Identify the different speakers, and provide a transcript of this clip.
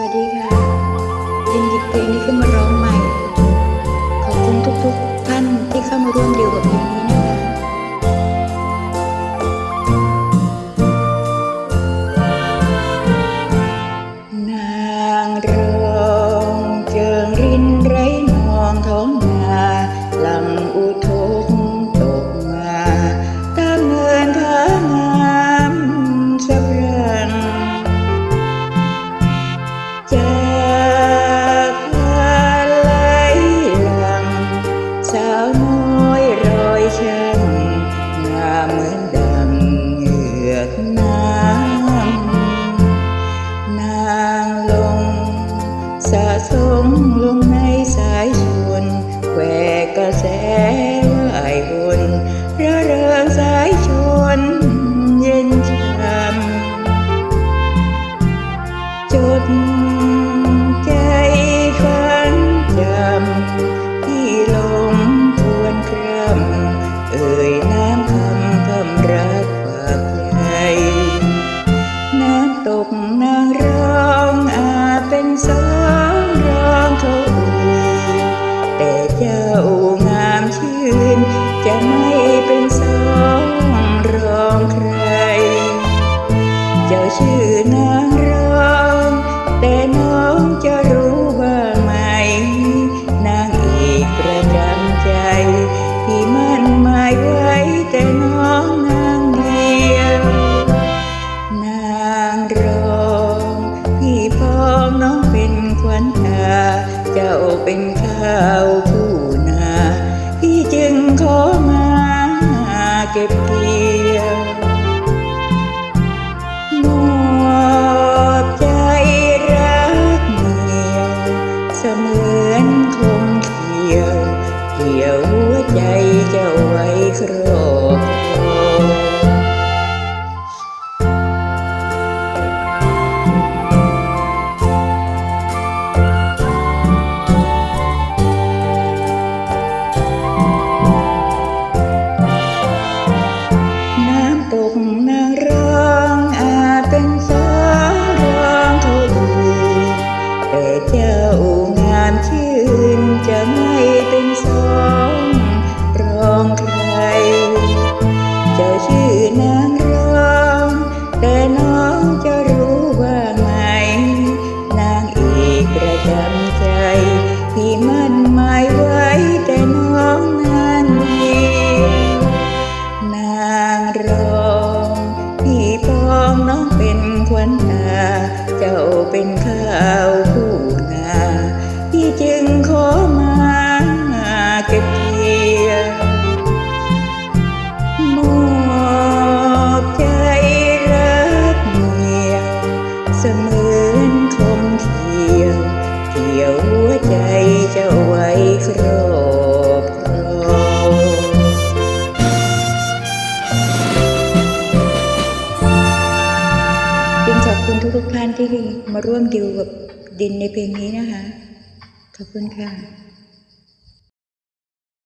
Speaker 1: สวัสดีค่ะยินหยิบเพลงนี้ขึ้นมา ตกนางร้องอาจเป็นสองร้องเขาอื่นแต่เจ้างามชื่น จะไม่เป็นสองรองใคร เจ้าชื่อนาง เจ้าเป็นข้าวผู้นาพี่จึงขอมาเก็บเกี่ยวมอบใจรักเมียเสมือนคงเกี่ยว เกี่ยวหัวใจเจ้าไว้ครอ องน้องเป็นควันนาเจ้าเป็นข้าวผู้นาพี่จึง มาร่วมดิวกับดินในเพลงนี้นะคะ ขอบคุณค่ะ